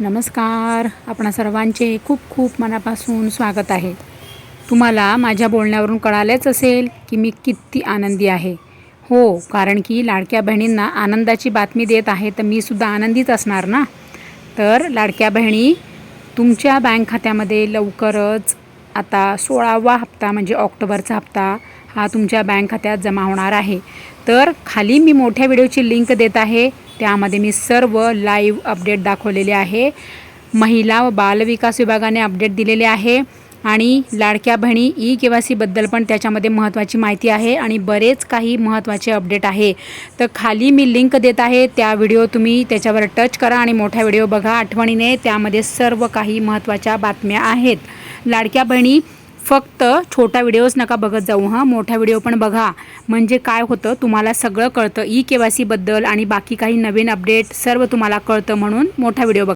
नमस्कार. आपणा सर्वांचे खूप खूप मनापासून स्वागत आहे. तुम्हाला माझ्या बोलण्यावरून कळालेच असेल की मी किती आनंदी आहे. हो कारण की लाडक्या बहिणींना आनंदाची बातमी देत आहे तर मी सुद्धा आनंदीच असणार ना? तर लाडक्या बहिणी तुमच्या बँक खात्यामध्ये लवकरच आता सोळावा हप्ता म्हणजे ऑक्टोबरचा हप्ता हा तुमच्या बँक खात्यात जमा होणार आहे. तर खाली मी मोठ्या व्हिडिओची लिंक देत आहे. त्यामध्ये मी सर्व लाईव्ह अपडेट दाखवलेले आहे. महिला व बालविकास विभागाने अपडेट दिलेले आहे. आणि लाडक्या बहिणी ई के वाय सीबद्दल पण त्याच्यामध्ये महत्त्वाची माहिती आहे आणि बरेच काही महत्त्वाचे अपडेट आहे. तर खाली मी लिंक देत आहे त्या व्हिडिओ तुम्ही त्याच्यावर टच करा आणि मोठा व्हिडिओ बघा आठवणीने. त्यामध्ये सर्व काही महत्त्वाच्या बातम्या आहेत. लाडक्या बहिणी फक्त छोटा व्हिडिओज नका बघत जाऊ हां. मोठा व्हिडिओ पण बघा. म्हणजे काय होतं तुम्हाला सगळं कळतं. ई के वाय सीबद्दल आणि बाकी काही नवीन अपडेट सर्व तुम्हाला कळतं म्हणून मोठा व्हिडिओ बघा.